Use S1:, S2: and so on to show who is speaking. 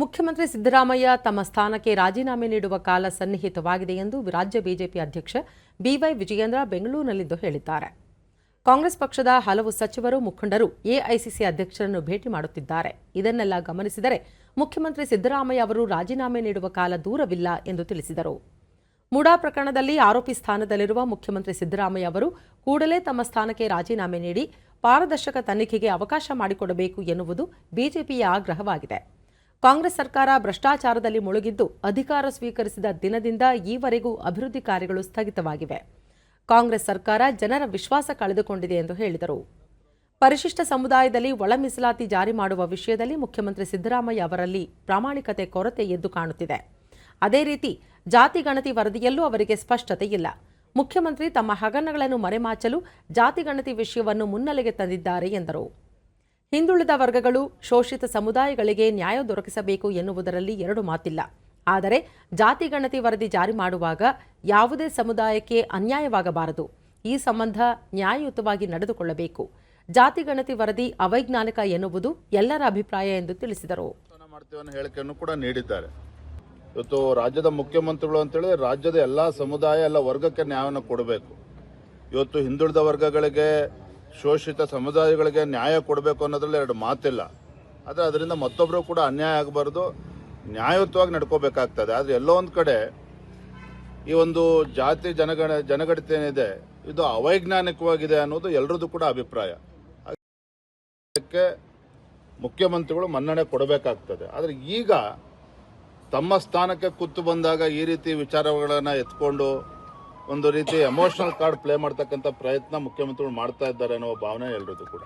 S1: ಮುಖ್ಯಮಂತ್ರಿ ಸಿದ್ದರಾಮಯ್ಯ ತಮ್ಮ ಸ್ಥಾನಕ್ಕೆ ರಾಜೀನಾಮೆ ನೀಡುವ ಕಾಲ ಸನ್ನಿಹಿತವಾಗಿದೆ ಎಂದು ರಾಜ್ಯ ಬಿಜೆಪಿ ಅಧ್ಯಕ್ಷ ಬಿವೈ ವಿಜಯೇಂದ್ರ ಬೆಂಗಳೂರಿನಲ್ಲಿಂದು ಹೇಳಿದ್ದಾರೆ. ಕಾಂಗ್ರೆಸ್ ಪಕ್ಷದ ಹಲವು ಸಚಿವರು, ಮುಖಂಡರು ಎಐಸಿಸಿ ಅಧ್ಯಕ್ಷರನ್ನು ಭೇಟಿ ಮಾಡುತ್ತಿದ್ದಾರೆ. ಇದನ್ನೆಲ್ಲ ಗಮನಿಸಿದರೆ ಮುಖ್ಯಮಂತ್ರಿ ಸಿದ್ದರಾಮಯ್ಯ ಅವರು ರಾಜೀನಾಮೆ ನೀಡುವ ಕಾಲ ದೂರವಿಲ್ಲ ಎಂದು ತಿಳಿಸಿದರು. ಮುಡಾ ಪ್ರಕರಣದಲ್ಲಿ ಆರೋಪಿ ಸ್ಥಾನದಲ್ಲಿರುವ ಮುಖ್ಯಮಂತ್ರಿ ಸಿದ್ದರಾಮಯ್ಯ ಅವರು ಕೂಡಲೇ ತಮ್ಮ ಸ್ಥಾನಕ್ಕೆ ರಾಜೀನಾಮೆ ನೀಡಿ ಪಾರದರ್ಶಕ ತನಿಖೆಗೆ ಅವಕಾಶ ಮಾಡಿಕೊಡಬೇಕು ಎನ್ನುವುದು ಬಿಜೆಪಿಯ ಆಗ್ರಹವಾಗಿದೆ. ಕಾಂಗ್ರೆಸ್ ಸರ್ಕಾರ ಭ್ರಷ್ಟಾಚಾರದಲ್ಲಿ ಮುಳುಗಿದ್ದು ಅಧಿಕಾರ ಸ್ವೀಕರಿಸಿದ ದಿನದಿಂದ ಈವರೆಗೂ ಅಭಿವೃದ್ಧಿ ಕಾರ್ಯಗಳು ಸ್ಥಗಿತವಾಗಿವೆ. ಕಾಂಗ್ರೆಸ್ ಸರ್ಕಾರ ಜನರ ವಿಶ್ವಾಸ ಕಳೆದುಕೊಂಡಿದೆ ಎಂದು ಹೇಳಿದರು. ಪರಿಶಿಷ್ಟ ಸಮುದಾಯದಲ್ಲಿ ಒಳ ಮೀಸಲಾತಿ ಜಾರಿ ಮಾಡುವ ವಿಷಯದಲ್ಲಿ ಮುಖ್ಯಮಂತ್ರಿ ಸಿದ್ದರಾಮಯ್ಯ ಅವರಲ್ಲಿ ಪ್ರಾಮಾಣಿಕತೆ ಕೊರತೆ ಎದ್ದು ಕಾಣುತ್ತಿದೆ. ಅದೇ ರೀತಿ ಜಾತಿ ಗಣತಿ ವರದಿಯಲ್ಲೂ ಅವರಿಗೆ ಸ್ಪಷ್ಟತೆ ಇಲ್ಲ. ಮುಖ್ಯಮಂತ್ರಿ ತಮ್ಮ ಹಗರಣಗಳನ್ನು ಮರೆಮಾಚಲು ಜಾತಿ ಗಣತಿ ವಿಷಯವನ್ನು ಮುನ್ನೆಲೆಗೆ ತಂದಿದ್ದಾರೆ ಎಂದರು. ಹಿಂದುಳಿದ ವರ್ಗಗಳು ಶೋಷಿತ ಸಮುದಾಯಗಳಿಗೆ ನ್ಯಾಯ ದೊರಕಿಸಬೇಕು ಎನ್ನುವುದರಲ್ಲಿ ಎರಡು ಮಾತಿಲ್ಲ. ಆದರೆ ಜಾತಿ ಗಣತಿ ವರದಿ ಜಾರಿ ಮಾಡುವಾಗ ಯಾವುದೇ ಸಮುದಾಯಕ್ಕೆ ಅನ್ಯಾಯವಾಗಬಾರದು. ಈ ಸಂಬಂಧ ನ್ಯಾಯಯುತವಾಗಿ ನಡೆದುಕೊಳ್ಳಬೇಕು. ಜಾತಿ ಗಣತಿ ವರದಿ ಅವೈಜ್ಞಾನಿಕ ಎನ್ನುವುದು ಎಲ್ಲರ ಅಭಿಪ್ರಾಯ ಎಂದು ತಿಳಿಸಿದರು.
S2: ಹೇಳಿಕೆಯನ್ನು ಕೂಡ ನೀಡಿದ್ದಾರೆ. ಇವತ್ತು ರಾಜ್ಯದ ಮುಖ್ಯಮಂತ್ರಿಗಳು ಅಂತೇಳಿ ರಾಜ್ಯದ ಎಲ್ಲ ಸಮುದಾಯ, ಎಲ್ಲ ವರ್ಗಕ್ಕೆ ನ್ಯಾಯವನ್ನು ಕೊಡಬೇಕು. ಇವತ್ತು ಹಿಂದುಳಿದ ವರ್ಗಗಳಿಗೆ ಶೋಷಿತ ಸಮುದಾಯಗಳಿಗೆ ನ್ಯಾಯ ಕೊಡಬೇಕು ಅನ್ನೋದ್ರಲ್ಲಿ ಎರಡು ಮಾತಿಲ್ಲ. ಆದರೆ ಅದರಿಂದ ಮತ್ತೊಬ್ಬರು ಕೂಡ ಅನ್ಯಾಯ ಆಗಬಾರ್ದು. ನ್ಯಾಯಯುತವಾಗಿ ನಡ್ಕೋಬೇಕಾಗ್ತದೆ. ಆದರೆ ಎಲ್ಲೋ ಒಂದು ಕಡೆ ಈ ಒಂದು ಜಾತಿ ಜನಗಣ ಜನಗಣತಿ ಏನಿದೆ ಇದು ಅವೈಜ್ಞಾನಿಕವಾಗಿದೆ ಅನ್ನೋದು ಎಲ್ಲರದ್ದು ಕೂಡ ಅಭಿಪ್ರಾಯ. ಅದಕ್ಕೆ ಮುಖ್ಯಮಂತ್ರಿಗಳು ಮನ್ನಣೆ ಕೊಡಬೇಕಾಗ್ತದೆ. ಆದರೆ ಈಗ ತಮ್ಮ ಸ್ಥಾನಕ್ಕೆ ಕೂತು ಬಂದಾಗ ಈ ರೀತಿ ವಿಚಾರಗಳನ್ನು ಎತ್ಕೊಂಡು ಒಂದು ರೀತಿ ಎಮೋಷನಲ್ ಕಾರ್ಡ್ ಪ್ಲೇ ಮಾಡ್ತಕ್ಕಂಥ ಪ್ರಯತ್ನ ಮುಖ್ಯಮಂತ್ರಿಗಳು ಮಾಡ್ತಾ ಇದ್ದಾರೆ ಅನ್ನೋ ಭಾವನೆ ಎಲ್ರದ್ದು ಕೂಡ.